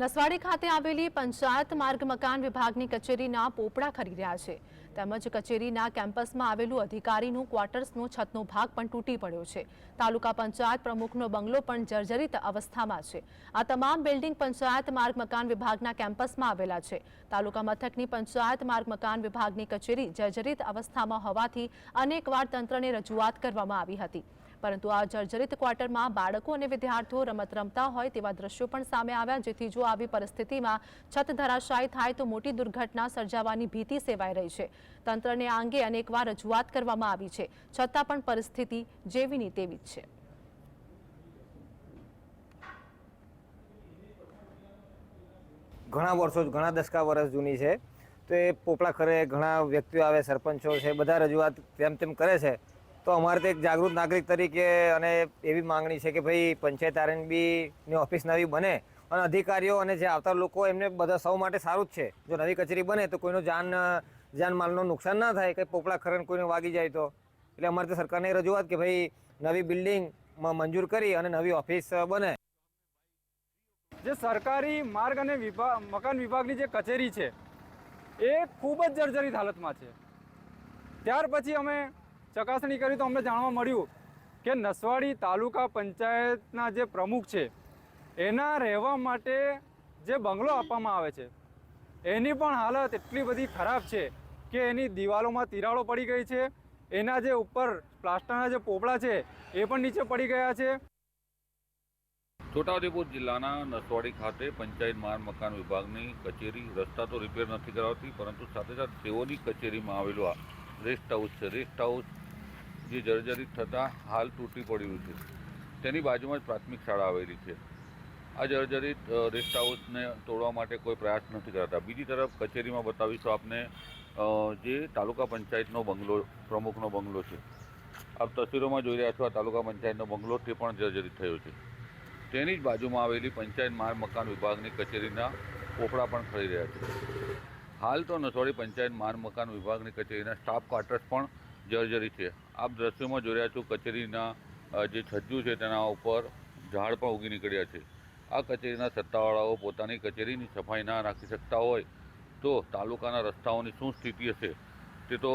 નસવાડી ખાતે આવેલી પંચાયત માર્ગ મકાન વિભાગની કચેરીના પોપડા ખરી રહ્યા છે. તેમજ કચેરીના કેમ્પસમાં આવેલું અધિકારીનું ક્વાર્ટર્સનો છતનો ભાગ પણ તૂટી પડ્યો છે. તાલુકા પંચાયત પ્રમુખનો બંગલો પણ જર્જરિત અવસ્થામાં છે. આ તમામ બિલ્ડિંગ પંચાયત માર્ગ મકાન વિભાગના કેમ્પસમાં આવેલા છે. તાલુકા મથકની પંચાયત માર્ગ મકાન વિભાગની કચેરી જર્જરિત અવસ્થામાં હોવાથી અનેકવાર તંત્રને રજૂઆત કરવામાં આવી હતી. પરંતુ આ જર્જરિત ક્વાર્ટરમાં બાળકો અને વિદ્યાર્થીઓ રમત રમતા હોય તેવા દ્રશ્યો પણ સામે આવ્યા, જેથી જો આવી પરિસ્થિતિમાં છત ધરાશાયી થાય તો મોટી દુર્ઘટના સર્જાવાની ભીતિ સેવાઈ રહી છે. તંત્રને આ અંગે અનેકવાર રજૂઆત કરવામાં આવી છે. છતાં પણ પરિસ્થિતિ જેવીની તેવી જ છે. ઘણા વર્ષો, ઘણા દસકા વર્ષ જૂની છે. તો એ પોપડા ખરે ઘણા વ્યક્તિઓ આવે, સરપંચો છે, બધા રજૂઆત તેમ તેમ કરે છે. તો અમારે તો એક જાગૃત નાગરિક તરીકે અને એવી માંગણી છે કે ભાઈ, પંચાયત આરએનબીની ઓફિસ નવી બને અને અધિકારીઓ અને જે આવતા લોકો એમને બધા સૌ માટે સારું જ છે. જો નવી કચેરી બને તો કોઈનો જાન જાનમાલનું નુકસાન ના થાય, કંઈ પોપડા ખરણ કોઈને વાગી જાય તો. એટલે અમારે તો સરકારને રજૂઆત કે ભાઈ, નવી બિલ્ડિંગમાં મંજૂર કરી અને નવી ઓફિસ બને. જે સરકારી માર્ગ અને વિભાગ મકાન વિભાગની જે કચેરી છે, એ ખૂબ જ જર્જરિત હાલતમાં છે. ત્યાર પછી અમે ચકાસણી કરી તો અમને જાણવા મળ્યું કે નસવાડી તાલુકા પંચાયતના જે પ્રમુખ છે, એના રહેવા માટે જે બંગલો આપવામાં આવે છે, એની પણ હાલત એટલી બધી ખરાબ છે કે એની દિવાલોમાં તિરાડો પડી ગઈ છે, એના જે ઉપર પ્લાસ્ટરના જે પોપડા છે, એ પણ નીચે પડી ગયા છે. છોટાઉદેપુર જિલ્લાના નસવાડી ખાતે પંચાયત માર મકાન વિભાગની કચેરી રસ્તા તો રિપેર નથી કરાવતી, પરંતુ સાથે સાથે તેઓની કચેરીમાં આવેલું આ રેસ્ટ હાઉસ છે. રેસ્ટ હાઉસ જે જર્જરિત થતાં હાલ તૂટી પડ્યું છે. તેની બાજુમાં જ પ્રાથમિક શાળા આવેલી છે. આ જર્જરિત રેસ્ટ હાઉસને તોડવા માટે કોઈ પ્રયાસ નથી કરતા. બીજી તરફ કચેરીમાં બતાવીશું આપને જે તાલુકા પંચાયતનો બંગલો, પ્રમુખનો બંગલો છે. આપ તસવીરોમાં જોઈ રહ્યા છો આ તાલુકા પંચાયતનો બંગલો તે પણ જર્જરિત થયો છે. તેની જ બાજુમાં આવેલી પંચાયત માર્ગ મકાન વિભાગની કચેરીના પોપડા પણ ખરી રહ્યા છે. હાલ તો નસવાડી પંચાયત માર્ગ મકાન વિભાગની કચેરીના સ્ટાફ ક્વાર્ટર્સ પણ જર્જરી છે આપ દ્રશ્યોમાં જોઈ રહ્યા છો કચેરીના જે છજ્જુ છે તેના ઉપર ઝાડ પણ ઉગી નીકળ્યા છે. આ કચેરીના સત્તાવાળાઓ પોતાની કચેરીની સફાઈ ના રાખી શકતા હોય તો તાલુકાના રસ્તાઓની શું સ્થિતિ હશે તે તો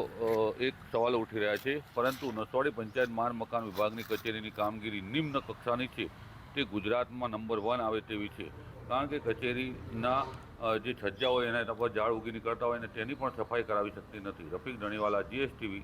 એક સવાલ ઉઠી રહ્યા છે. પરંતુ નસવાડી પંચાયત માન મકાન વિભાગની કચેરીની કામગીરી નિમ્ન કક્ષાની છે. તે ગુજરાતમાં નંબર વન આવે તેવી છે. કારણ કે કચેરીના જે છજ્જા હોય એના પર ઝાડ ઉગી નીકળતા હોય અને તેની પણ સફાઈ કરાવી શકતી નથી. રફીક ધણીવાલા, જીએસટીવી.